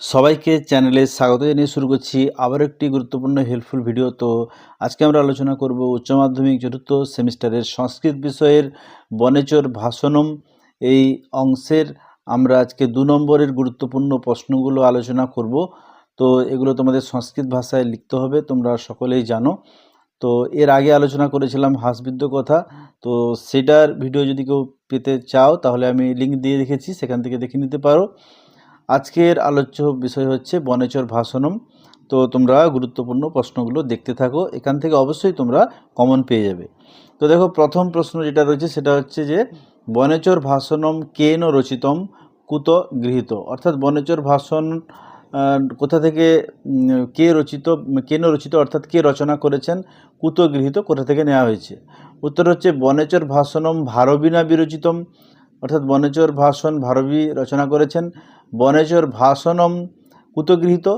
সবাইকে চ্যানেলে স্বাগত জানিয়ে শুরু করছি আবার একটি গুরুত্বপূর্ণ হেল্পফুল ভিডিও তো আজকে আমরা আলোচনা করব উচ্চ মাধ্যমিক চতুর্থ সেমিস্টারের সংস্কৃত বিষয়ের বনেচর ভাষণম। এই অংশের আমরা আজকে দু নম্বরের গুরুত্বপূর্ণ প্রশ্নগুলো আলোচনা করব। তো এগুলো তোমাদের সংস্কৃত ভাষায় লিখতে হবে, তোমরা সকলেই জানো। তো এর আগে আলোচনা করেছিলাম হাঁসবিদ্য কথা, তো সেটার ভিডিও যদি কেউ পেতে চাও তাহলে আমি লিঙ্ক দিয়ে রেখেছি, সেখান থেকে দেখে নিতে পারো। আজকের আলোচ্য বিষয় হচ্ছে বনেচর ভাষণম তো তোমরা গুরুত্বপূর্ণ প্রশ্নগুলো দেখতে থাকো, এখান থেকে অবশ্যই তোমরা কমন পেয়ে যাবে। তো দেখো, প্রথম প্রশ্ন যেটা রয়েছে সেটা হচ্ছে যে, বনেচর ভাষণম কেন রচিতম? কুত গৃহীত। অর্থাৎ বনেচর ভাষণ কোথা থেকে কে রচিত, কেন রচিত, অর্থাৎ কে রচনা করেছেন? কুত গৃহীত, কোথা থেকে নেওয়া হয়েছে? উত্তর হচ্ছে, বনেচর ভাষণম ভারবিনা বিরচিতম। অর্থাৎ বনেচর ভাষণ ভারবী রচনা করেছেন। বনেচর ভাষণম কুতগৃহীত।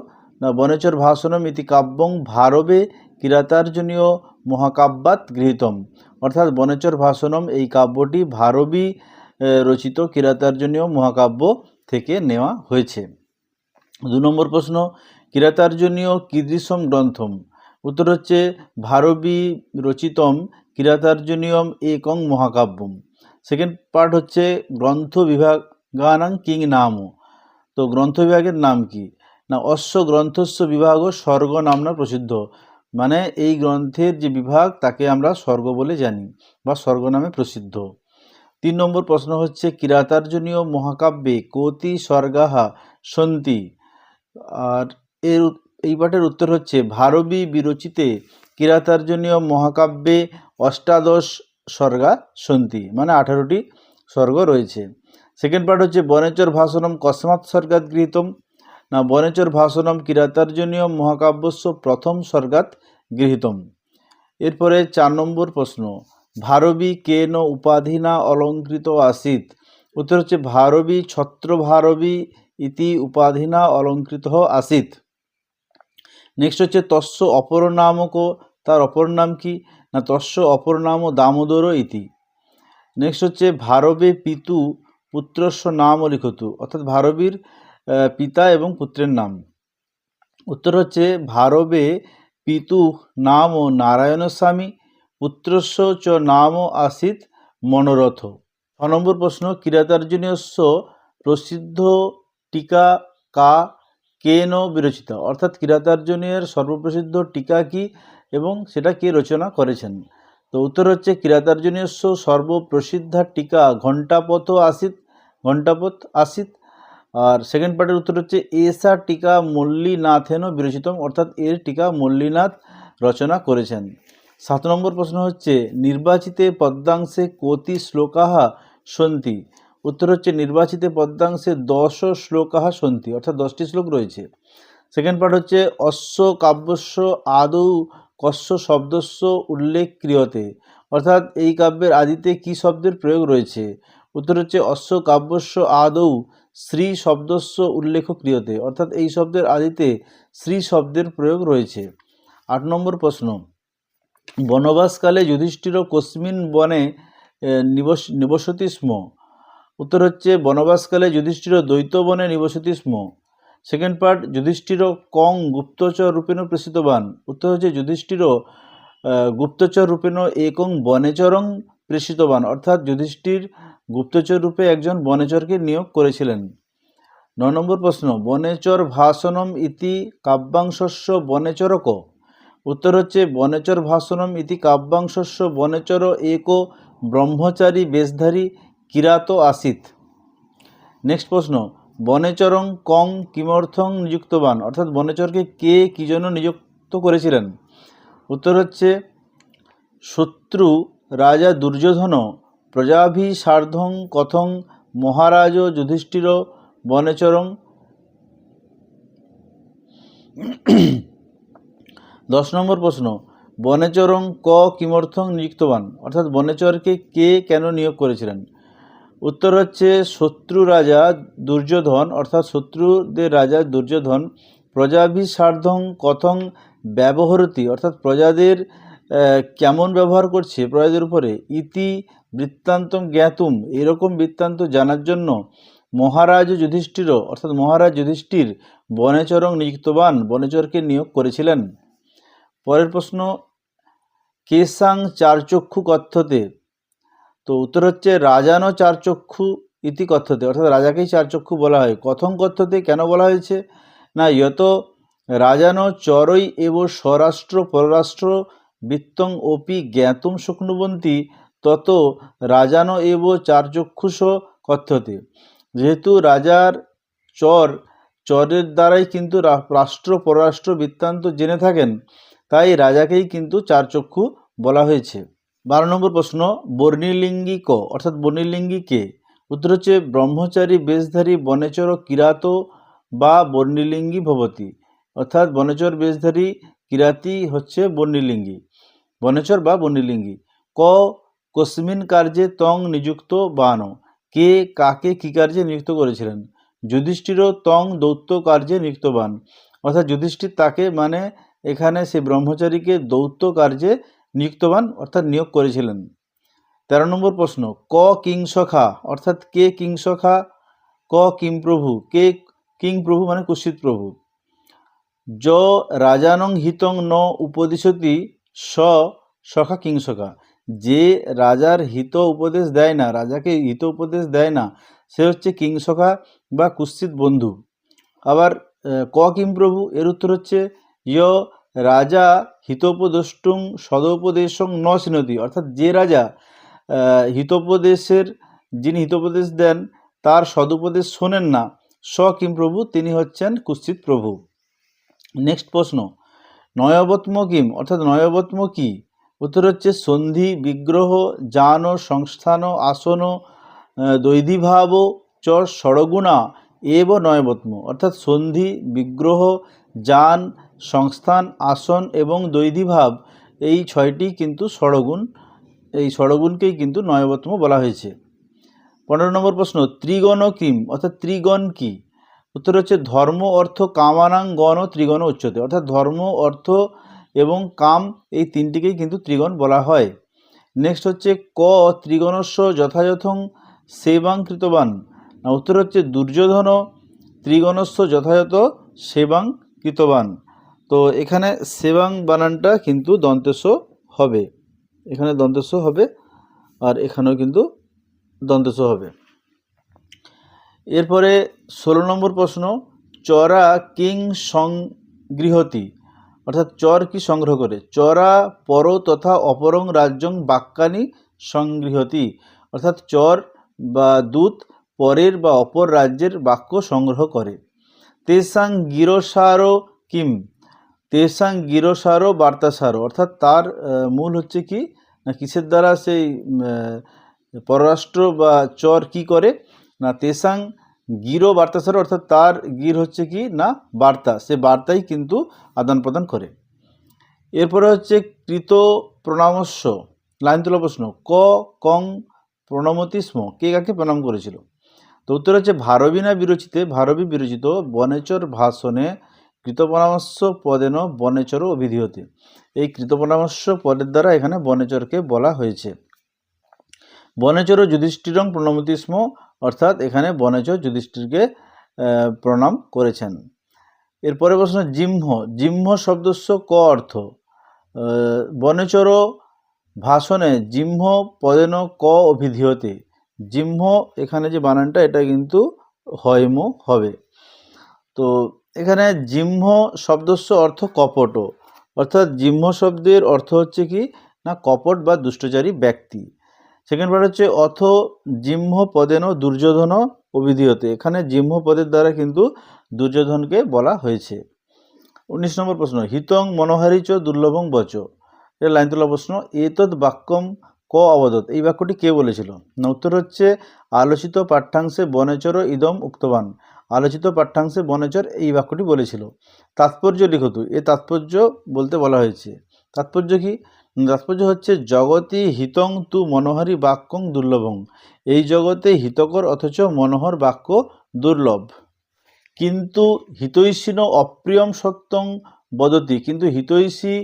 না বনেচর ভাষণম ইতি কাব্যং ভারবে কিরাতার্জনীয় মহাকাব্যাত গৃহীতম। অর্থাৎ বনেচর ভাষণম এই কাব্যটি ভারবী রচিত কিরাতার্জনীয় মহাকাব্য থেকে নেওয়া হয়েছে। দু নম্বর প্রশ্ন, কিরাতার্জনীয় কীদৃশম গ্রন্থম? উত্তর হচ্ছে, ভারবী রচিতম কিরাতার্জনীয়ম একং মহাকাব্যম। সেকেন্ড পার্ট হচ্ছে, গ্রন্থ বিভাগানাং কিং নাম। তো গ্রন্থ বিভাগের নাম কি? না, অশ্ব গ্রন্থস্ব বিভাগ স্বর্গ নামনা প্রসিদ্ধ। মানে এই গ্রন্থের যে বিভাগ, তাকে আমরা স্বর্গ বলে জানি বা স্বর্গ নামে প্রসিদ্ধ। তিন নম্বর প্রশ্ন হচ্ছে, কিরাতার্জনীয় মহাকাব্যে কোতি স্বর্গাহা সন্তি? আর এর এই পাঠের উত্তর হচ্ছে, ভারবী বিরচিতে কিরাতার্জনীয় মহাকাব্যে অষ্টাদশ স্বর্গা সন্তি। মানে আঠারোটি স্বর্গ রয়েছে। সেকেন্ড পার্ট হচ্ছে বনেচর ভাষণম কসমাৎ স্বর্গাৎ গৃহীতম। না, বনেচর ভাষণম কিরাতার্জনীয় মহাকাব্যস্য প্রথম স্বর্গাৎ গৃহীতম। এরপরে চার নম্বর প্রশ্ন, ভারবী কেন উপাধিনা অলঙ্কৃত আসিত? উত্তর হচ্ছে, ভারবী ছত্র ভারবী ইতি উপাধিনা অলঙ্কৃত আসিত। নেক্সট হচ্ছে, তস্য অপর নামক তার অপর নাম কি? না, তস্য অপর নাম দামোদর ইতি। নেক্সট হচ্ছে, ভারবে পিতু পুত্রস্য নাম লিখতু, অর্থাৎ ভারবীর পিতা এবং পুত্রের নাম। উত্তর হচ্ছে, ভারবে পিতু নাম ও নারায়ণস্বামী পুত্রস্য চ নাম আসিত মনোরথ। ছ নম্বর প্রশ্ন কিরাতার্জুনীয়স্য প্রসিদ্ধ টিকা কা কেন বিরচিত? অর্থাৎ কিরাতার্জুনীয়ের সর্বপ্রসিদ্ধ টিকা কি এবং সেটা কে রচনা করেছেন? তো উত্তর হচ্ছে কিরাতার্জুনীয়স্য সর্বপ্রসিদ্ধা টিকা ঘণ্টাপথ আসিত ঘণ্টাপথ আসিত। আর সেকেন্ড পার্টের উত্তর হচ্ছে এসা টিকা মল্লীনাথেন বিরচিতম অর্থাৎ এর টিকা মল্লীনাথ রচনা করেছেন। সাত নম্বর প্রশ্ন হচ্ছে, নির্বাচিতে পদ্মাংশে কতি শ্লোকাহা সন্তি উত্তর হচ্ছে, নির্বাচিতে পদ্মাংশে দশ শ্লোকাহা সন্তি অর্থাৎ দশটি শ্লোক রয়েছে। সেকেন্ড পার্ট হচ্ছে অশ্ব কাব্যস্য আদৌ কস্য শব্দস্য উল্লেখ ক্রিয়তে। অর্থাৎ এই কাব্যের আদিতে কি শব্দের প্রয়োগ রয়েছে? উত্তর হচ্ছে, অশ্ব কাব্যস্য আদৌ শ্রী শব্দস্য উল্লেখ ক্রিয়তে। অর্থাৎ এই শব্দের আদিতে শ্রী শব্দের প্রয়োগ রয়েছে। আট নম্বর প্রশ্ন। বনবাসকালে যুধিষ্ঠির কস্মিন বনে নিবস, নিবসতি স্ম। উত্তর হচ্ছে, বনবাসকালে যুধিষ্ঠির দ্বৈত বনে নিবসতি স্ম। সেকেন্ড পার্ট যুধিষ্ঠির কং গুপ্তচর রূপেণ প্রেষিতবান উত্তর হচ্ছে যুধিষ্ঠির গুপ্তচর রূপেণ একং বনেচরং প্রেষিতবান অর্থাৎ যুধিষ্ঠির গুপ্তচর রূপে একজন বনেচরকে নিয়োগ করেছিলেন ন নম্বর প্রশ্ন বনেচর ভাষণম ইতি কাব্যাংশস্য বনেচরক উত্তর হচ্ছে বনেচর ভাষণম ইতি কাব্যাংশস্য বনেচর এক ব্রহ্মচারী বেশধারী কিরাত আসিত নেক্সট প্রশ্ন বনেচরং কং কিমর্থং নিযুক্তবান। অর্থাৎ বনেচরকে কে কী জন্য নিযুক্ত করেছিলেন? উত্তর হচ্ছে, শত্রু রাজা দুর্যোধন প্রজাভিসার্ধং কথং মহারাজ যুধিষ্ঠির, বনেচরং দশ নম্বর প্রশ্ন, বনেচরং ক কিমর্থং নিযুক্তবান? অর্থাৎ বনেচরকে কে কেন নিয়োগ করেছিলেন? উত্তর হচ্ছে শত্রু রাজা দুর্যোধন, অর্থাৎ শত্রুদের রাজা দুর্যোধন। প্রজাভিসার্ধং কথং ব্যবহরতি, অর্থাৎ প্রজাদের কেমন ব্যবহার করছে, প্রজাদের উপরে? ইতি বৃত্তান্তম জ্ঞাতুম, এরকম বৃত্তান্ত জানার জন্য মহারাজ যুধিষ্ঠিরও, অর্থাৎ মহারাজ যুধিষ্ঠির বনেচরং নিযুক্তবান, বনেচরকে নিয়োগ করেছিলেন। পরের প্রশ্ন কেসাং চারচক্ষু কথ্যতে তো উত্তর হচ্ছে রাজানো চারচক্ষু ইতি কথ্যতে, অর্থাৎ রাজাকেই চারচক্ষু বলা হয়। কথং কথ্যতে কেন বলা হয়েছে? না, ইয়ত রাজানো চরই এব স্বরাষ্ট্র পররাষ্ট্র বৃত্তং অপি জ্ঞাতুম শুক্নুবন্তী, তত রাজানো এব চারচক্ষুষ কথ্যতে। যেহেতু রাজার চর, চরের দ্বারাই কিন্তু রাষ্ট্র পররাষ্ট্র বৃত্তান্ত জেনে থাকেন, তাই রাজাকেই কিন্তু চারচক্ষু বলা হয়েছে। বারো নম্বর প্রশ্ন, বর্ণিলিঙ্গি ক, অর্থাৎ বর্ণিলিঙ্গি কে? উত্তর হচ্ছে, ব্রহ্মচারী, বেশধারী, বনেচর, কিরাত বা বর্ণিলিঙ্গি ভবতি। অর্থাৎ বনেচর, বেশধারী, কিরাতি হচ্ছে বর্ণিলিঙ্গি। বনেচর বা বর্ণিলিঙ্গি। ক, কস্মিন কার্যে তং নিযুক্ত বান। কে, কাকে, কি কার্যে নিযুক্ত করেছিলেন? যুধিষ্ঠিরও তং দৌত্য কার্যে নিযুক্তবান অর্থাৎ যুধিষ্ঠির তাকে মানে এখানে সে ব্রহ্মচারীকে দৌত্য কার্যে নিযুক্তবান অর্থাৎ নিয়োগ করেছিলেন। তেরো নম্বর প্রশ্ন, ক কিংসখা অর্থাৎ কে কিংসখা ক কিং প্রভু, কে কিং প্রভু মানে কুৎসিত প্রভু। য রাজানং হিতং ন উপদিশতি স সখা কিংসখা যে রাজার হিত উপদেশ দেয় না, রাজাকে হিত উপদেশ দেয় না, সে হচ্ছে কিংসখা বা কুৎসিত বন্ধু। আবার ক কিং প্রভু, এর উত্তর হচ্ছে ইয় রাজা হিতোপদেষ্টুং সদোপদেশং ন সিনতি অর্থাৎ যে রাজা হিতোপদেশের, যিনি হিতোপদেশ দেন, তার সদুপদেশ শোনেন না স কিম প্রভু, তিনি হচ্ছেন কুৎসিত প্রভু। নেক্সট প্রশ্ন। নয়বত্ম কিম, অর্থাৎ নয়বত্ম কি? উত্তর হচ্ছে সন্ধি, বিগ্রহ, যান, সংস্থান, আসন দৈধিভাব চ ষড়গুণা, এব নয়বত্ম অর্থাৎ সন্ধি, বিগ্রহ, যান সংস্থান, আসন এবং দৈধিভাব এই ছয়টি কিন্তু ষড়গুণ, এই ষড়গুণকেই কিন্তু নয়বতম বলা হয়েছে। পনেরো নম্বর প্রশ্ন, ত্রিগণ কিম অর্থাৎ ত্রিগণ কি? উত্তর হচ্ছে ধর্ম, অর্থ, কামানাং, গণ, ত্রিগণ উচ্চতে। অর্থাৎ ধর্ম, অর্থ এবং কাম এই তিনটিকেই কিন্তু ত্রিগণ বলা হয়। নেক্সট হচ্ছে ক, ত্রিগণস্য যথাযথং সেবাং কৃতবান। উত্তর হচ্ছে দুর্যোধন, ত্রিগণস্য যথাযথ সেবাং কৃতবান। তো এখানে সেবাং বানানটা কিন্তু দন্তেশ হবে। এখানে দন্তেশ হবে আর এখানেও কিন্তু দন্তেশ হবে। এরপরে ষোলো নম্বর প্রশ্ন, চরা কিং সংগৃহতি অর্থাৎ চর কি সংগ্রহ করে? চরা পর তথা অপরং রাজ্যং বাক্যানি সংগৃহতি, অর্থাৎ চর বা দূত পরের বা অপর রাজ্যের বাক্য সংগ্রহ করে। তেসাং গিরসারো কিম তেসাং গিরসারো বার্তাসারো। অর্থাৎ তার মূল হচ্ছে কি, না কিসের দ্বারা সেই পররাষ্ট্র বা চর কি করে? না তেসাং গিরো বার্তাসারো, অর্থাৎ তার গির হচ্ছে কি, না বার্তা। সে বার্তাই কিন্তু আদান প্রদান করে। এরপরে হচ্ছে কৃত প্রণামস্য, লাইন তোলা প্রশ্ন, ক কং প্রণমতি স্ম কে কাকে প্রণাম করেছিল? তো উত্তর হচ্ছে ভারবীনা বিরচিতে, ভারবী বিরচিত বনেচর ভাষণে কৃতপরামর্শ পদেন বনেচর অভিধিহতে। এই কৃতপরামর্শ পদের দ্বারা এখানে বনেচরকে বলা হয়েছে। বনেচর যুধিষ্ঠিরং প্রণমতি স্ম অর্থাৎ এখানে বনেচর যুধিষ্ঠিরকে প্রণাম করেছেন। এরপরে প্রশ্ন জিহ্ম জিহ্ম শব্দস্য ক অর্থ? বনেচর ভাষণে জিহ্ম পদেন ক অভিধিহতে। জিহ্ম এখানে যে বানানটা, এটা কিন্তু হয়ম হবে। তো এখানে জিহ্ম শব্দস্য অর্থ কপট। অর্থাৎ জিহ্ম শব্দের অর্থ হচ্ছে কি? না, কপট বা দুষ্টচারী ব্যক্তি। সেকেন্ড পার্ট হচ্ছে, অথ জিহ্ম পদেন দুর্যোধন অভিধিহতে এখানে জিহ্ম পদের দ্বারা কিন্তু দুর্যোধনকে বলা হয়েছে। উনিশ নম্বর প্রশ্ন, হিতং মনোহারিচ দুর্লভং বচ। এটা লাইন তোলা প্রশ্ন এতদ বাক্যম ক অবদত এই বাক্যটি কে বলেছিল? না, উত্তর হচ্ছে, আলোচিত পাঠ্যাংশে বনেচর ইদম উক্তবান। আলোচিত পাঠ্যাংশে বনেচর এই বাক্যটি বলেছিল। তাৎপর্য লিখতু। এ তাৎপর্য বলতে বলা হয়েছে। তাৎপর্য কি? তাৎপর্য হচ্ছে, জগতি হিতং তু মনোহারি বাক্যং দুর্লভং। এই জগতে হিতকর অথচ মনোহর বাক্য দুর্লভ। কিন্তু হিতৈষিন অপ্রিয়ম সত্যং বদতি। কিন্তু হিতৈষী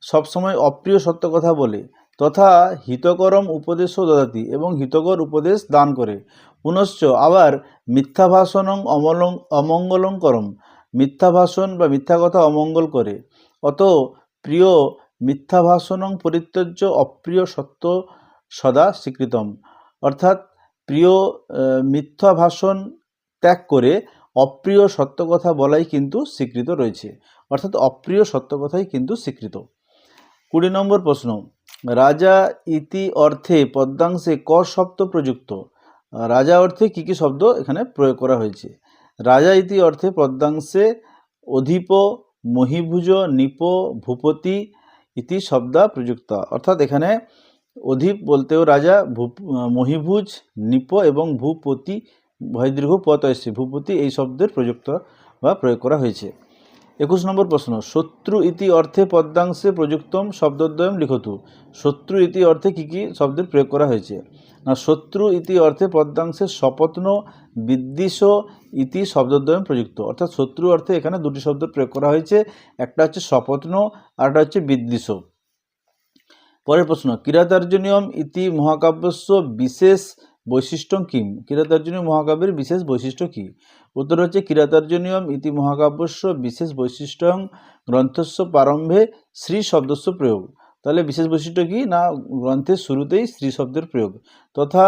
সবসময় অপ্রিয় সত্য কথা বলে। তথা হিতকরম উপদেশও দদাতি এবং হিতকর উপদেশ দান করে। পুনশ্চ আবার মিথ্যা ভাষণং অমলং, অমঙ্গলং করম। মিথ্যা ভাষণ বা মিথ্যা কথা অমঙ্গল করে। অত প্রিয় মিথ্যা ভাষণং পরিত্যজ্য অপ্রিয় সত্য সদা স্বীকৃতম। অর্থাৎ প্রিয় মিথ্যা ভাষণ ত্যাগ করে অপ্রিয় সত্য কথা বলাই কিন্তু স্বীকৃত রয়েছে। অর্থাৎ অপ্রিয় সত্য কথাই কিন্তু স্বীকৃত। কুড়ি নম্বর প্রশ্ন। রাজা ইতি অর্থে পদ্মাংশে ক শব্দ প্রযুক্ত? রাজা অর্থে কি কি শব্দ এখানে প্রয়োগ করা হয়েছে? রাজা ইতি অর্থে পদ্মাংশে অধিপ, মহিভুজ, নিপ, ভূপতি ইতি শব্দা প্রযুক্ত অর্থাৎ এখানে অধিপ বলতেও রাজা, ভূপ, মহিভুজ, নিপ এবং ভূপতি ভয়দীর্ঘ পত এসছে। ভূপতি এই শব্দের প্রযুক্ত বা প্রয়োগ করা হয়েছে। একুশ নম্বর প্রশ্ন, শত্রু ইতি অর্থে পদ্মাংশে প্রযুক্তম শব্দদ্বয়ম লিখতু। শত্রু ইতি অর্থে কি কি শব্দের প্রয়োগ করা হয়েছে? না, শত্রু ইতি অর্থে পদ্মাংশে স্বপত্ন, বিদ্বিষ ইতি শব্দদ্বয়ম প্রযুক্ত। অর্থাৎ শত্রু অর্থে এখানে দুটি শব্দ প্রয়োগ করা হয়েছে, একটা হচ্ছে স্বপত্ন, আর একটা হচ্ছে বিদ্বিষ। পরের প্রশ্ন কিরাতার্জুনিয়ম ইতি মহাকাব্যস্য বিশেষ বৈশিষ্ট্য কিম? কিরাতার্জুনীয় মহাকাব্যের বিশেষ বৈশিষ্ট্য কী? উত্তর হচ্ছে কিরাতার্জুনিয়ম ইতি মহাকাব্যস্য বিশেষ বৈশিষ্ট্য গ্রন্থস্য প্রারম্ভে শ্রী শব্দস্য প্রয়োগ। তাহলে বিশেষ বৈশিষ্ট্য কি? না, গ্রন্থের শুরুতেই শ্রী শব্দের প্রয়োগ। তথা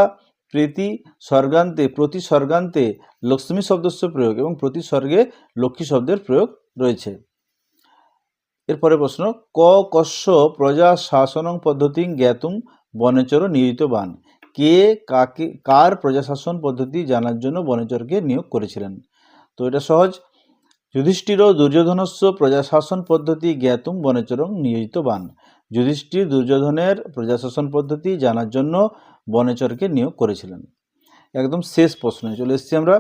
প্রীতি স্বর্গান্তে, প্রতি স্বর্গান্তে লক্ষ্মী শব্দস্য প্রয়োগ এবং প্রতি স্বর্গে লক্ষ্মী শব্দের প্রয়োগ রয়েছে। এরপরে প্রশ্ন, ক কস্য প্রজা শাসনং পদ্ধতি জ্ঞাতুম বনেচর নিয়োজিতবান কে কাকে, কার প্রজাশাসন পদ্ধতি জানার জন্য বনেচরকে নিয়োগ করেছিলেন? তো এটা সহজ। যুধিষ্ঠির দুর্যোধনস্য প্রজাশাসন পদ্ধতি জ্ঞাতুম বনেচরং নিয়োজিতবান যুধিষ্ঠির দুর্যোধনের প্রজাশাসন পদ্ধতি জানার জন্য বনেচরকে নিয়োগ করেছিলেন। একদম শেষ প্রশ্নে চলে এসেছি আমরা।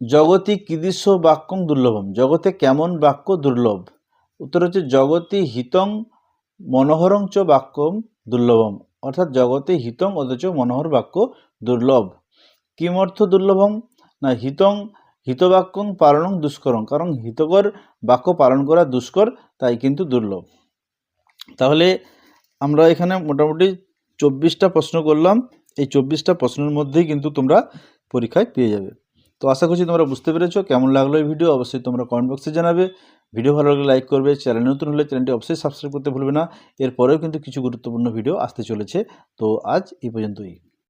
জগতি কিদৃশ বাক্যং দুর্লভম। জগতে কেমন বাক্য দুর্লভ? উত্তর হচ্ছে, জগতি হিতং মনোহরং চ বাক্যম দুর্লভম। অর্থাৎ জগতে হিতং অথচ মনোহর বাক্য দুর্লভ। কিমর্থ দুর্লভম? না, হিতং, হিতবাক্যং পালনং দুষ্করং। কারণ হিতকর বাক্য পালন করা দুষ্কর, তাই কিন্তু দুর্লভ। তাহলে আমরা এখানে মোটামুটি চব্বিশটা প্রশ্ন করলাম। এই চব্বিশটা প্রশ্নের মধ্যেই কিন্তু তোমরা পরীক্ষায় পেয়ে যাবে। তো আশা করছি তোমরা বুঝতে পেরেছ। কেমন লাগল এই ভিডিও? অবশ্যই তোমরা কমেন্ট বক্সে জানাবে। ভিডিও ভালো লাগলে লাইক করবে, চ্যানেল নতুন হলে চ্যানেলটি অবশ্যই সাবস্ক্রাইব করতে ভুলবে না। এরপরেও কিন্তু কিছু গুরুত্বপূর্ণ ভিডিও আসতে চলেছে। তো আজ এই পর্যন্তই।